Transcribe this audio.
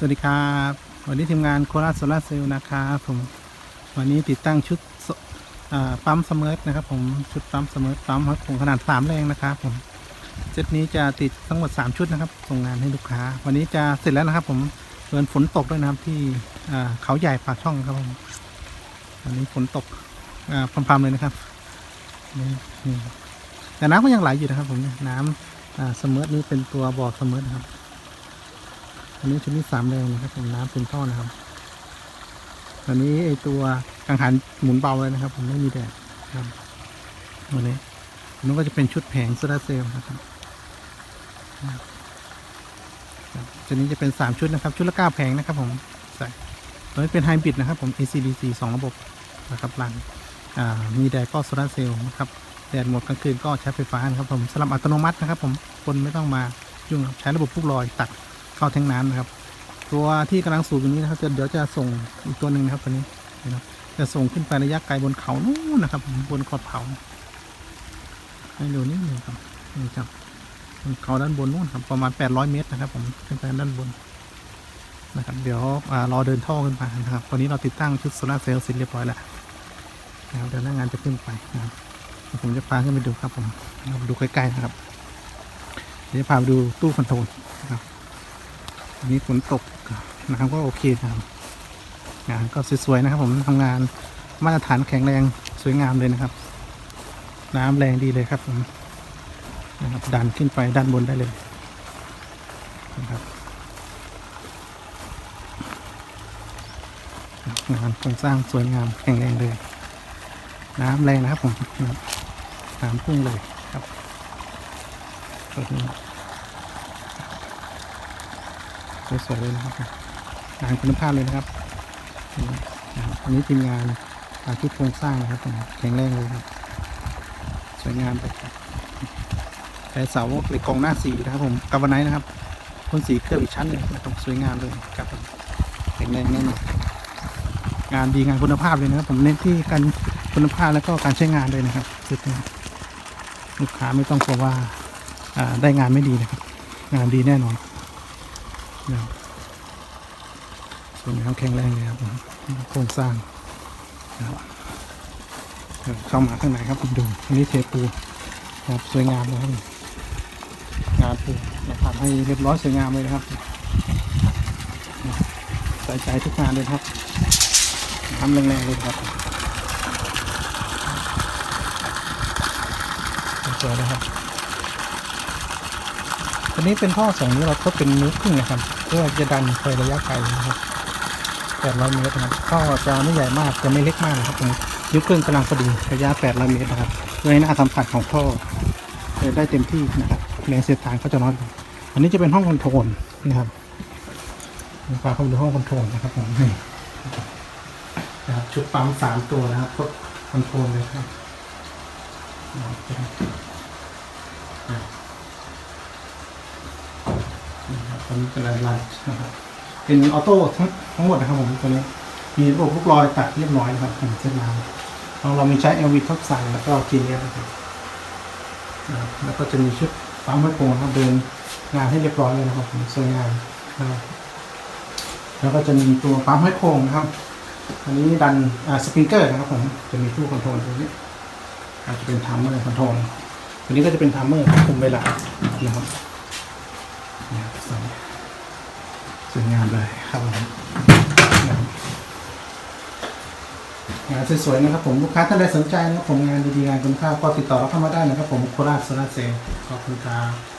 สวัสดีครับวันนี้ทีมงานโคราชโซลาร์เซลล์นะครับผมวันนี้ติดตั้งชุดปั๊มเสมอนะครับ ผมชุดปั๊มเสมอปั๊มฮัดผงขนาด3แรงนะครับผมเซตนี้จะติดทั้งหมด 3 ชุดนะครับ ส่งงานให้ลูกค้า วันนี้จะเสร็จแล้วนะครับ ผมเดินฝนตกด้วยนะครับที่เขาใหญ่ปากช่องครับผมวันนี้ฝนตกพรำๆเลยนะครับนี่นี่แต่น้ำก็ยังไหลอยู่นะครับ ผมน้ำอ่าเสมอนี้เป็นตัวบ่อเสมอนะครับ อันนี้ชุดนี้สามแรงนะครับผมน้ำเป็นท่อนะครับอันนี้ไอตัวกังหันหมุนเบาเลยนะครับ ผมไม่มีแดดครับวันนี้อันนู้นก็จะเป็นชุดแผงโซลาเซลล์นะครับชุดนี้จะเป็นสามชุดนะครับ ชุดละเก้าแผงนะครับ ผมใส่ตัวนี้เป็นไฮบริดนะครับ ผม ACDC สองระบบนะครับรันอ่ามีแดดก็โซลาเซลล์นะครับแดดหมดกลางคืนก็ใช้ไฟฟ้านะครับผมสลับอัตโนมัตินะครับ ผมคนไม่ต้องมายุ่งใช้ระบบพุกลอยตัด เข้าแทงน้ำนะครับ ตัวที่กำลังสูบอยู่นี้นะครับเดี๋ยวจะส่งอีกตัวหนึ่งนะครับตัวนี้นะครับจะส่งขึ้นไประยะไกลบนเขานู่นนะครับ บนขอบเขาให้ดูนิดหนึ่งครับนี่ครับบนเขาด้านบนนู่นครับประมาณ 800 เมตรนะครับ ผมขึ้นไปด้านบนนะครับ เดี๋ยวรอเดินท่อขึ้นไปนะครับตอนนี้เราติดตั้งชุดโซลาร์เซลล์เสร็จเรียบร้อยแล้วนะครับเดี๋ยวหน้างานจะขึ้นไปนะครับผมจะพาขึ้นไปดูครับผมดูใกล้ๆนะครับเดี๋ยวพาไปดูตู้คอนโทรล วันนี้ฝนตกน้ำก็โอเคนะครับงานก็สวยๆนะครับผมทำงานมาตรฐานแข็งแรงสวยงามเลยนะครับ น้ำแรงดีเลยครับผมนะครับดันขึ้นไปด้านบนได้เลยนะครับงานโครงสร้างสวยงามแข็งแรงเลย น้ำแรงนะครับผมน้ำพุ่งเลยครับตัวนี้ สวยๆเลยนะครับงานคุณภาพเลยนะครับอันนี้ทีมงานอาชุดโครงสร้างนะครับผมแข็งแรงเลยครับ สวยงามเลยครับใช้เสาเหล็กกองหน้าสีนะครับผมกาบไนท์นะครับพ่นสีเคลือบอีกชั้นหนึ่งนะครับสวยงามเลยครับผมแข็งแรงแน่นอนงานดีงานคุณภาพเลยนะครับ ผมเน้นที่การคุณภาพแล้วก็การใช้งานเลยนะครับสุดยอดลูกค้าไม่ต้องกลัวว่าได้งานไม่ดีนะครับ งานดีแน่นอน นะครับส่วนงามแข็งแรงเลยครับโครงสร้างนะครับเข้ามาข้างในครับผมดูอันนี้เทปูครับสวยงามเลยครับงานปูเราทำให้เรียบร้อยสวยงามเลยนะครับใส่ใจทุกงานเลยครับทำแรงๆเลยครับสวยเลยครับตัวนี้เป็นท่อสองนี้วเราทดเป็นนิ้วครึ่งนะครับ เพื่อจะดันไประยะไกลนะครับ800 เมตรนะครับท่อจะไม่ใหญ่มากจะไม่เล็กมากนะครับตรงนิ้วครึ่องกำลังพอดีระยะ 800 เมตรนะครับเพื่อให้หน้าสัมผัสของท่อได้เต็มที่นะครับแรงเสียดทานก็จะน้อยอันนี้จะเป็นห้องคอนโทรลนะครับพาเข้าไปดูห้องคอนโทรลนะครับผมนี่นะครับชุดปั๊มสามตัวนะครับทดคอนโทรลเลยครับ นี้เป็นลายลายนะครับเป็นออโต้ทั้งทั้งหมดนะครับผมตัวนี้มีระบบลูกลอยตัดเรียบร้อยนะครับผมเส้นน้ำเราเรามีใช้ LV ท็อปสันแล้วก็ทีเนี้นะครับนะครับแล้วก็จะมีชุดปั๊มไว้โคงนะครับเดินงานให้เรียบร้อยเลยนะครับผมสวยงามนะครับแล้วก็จะมีตัวปั๊มไว้โครงนะครับอันนี้ดันอ่าสปริงเกอร์นะครับผมจะมีตู้คอนโทรลตรงนี้อาจจะเป็นทัมเมอร์คอนโทรลอันนี้ก็จะเป็นทัมเมอร์ควบคุมเวลานะครับนะครับสวยส วยงามเลยครับผมงานสวยๆนะครับผมลูกค้าท่านใดสนใจนะครับผมงานดีๆงานคุณค่าก็ติดต่อเราเข้ามาได้นะครับผมโคราชโซลาเซลล์ขอบคุณครับ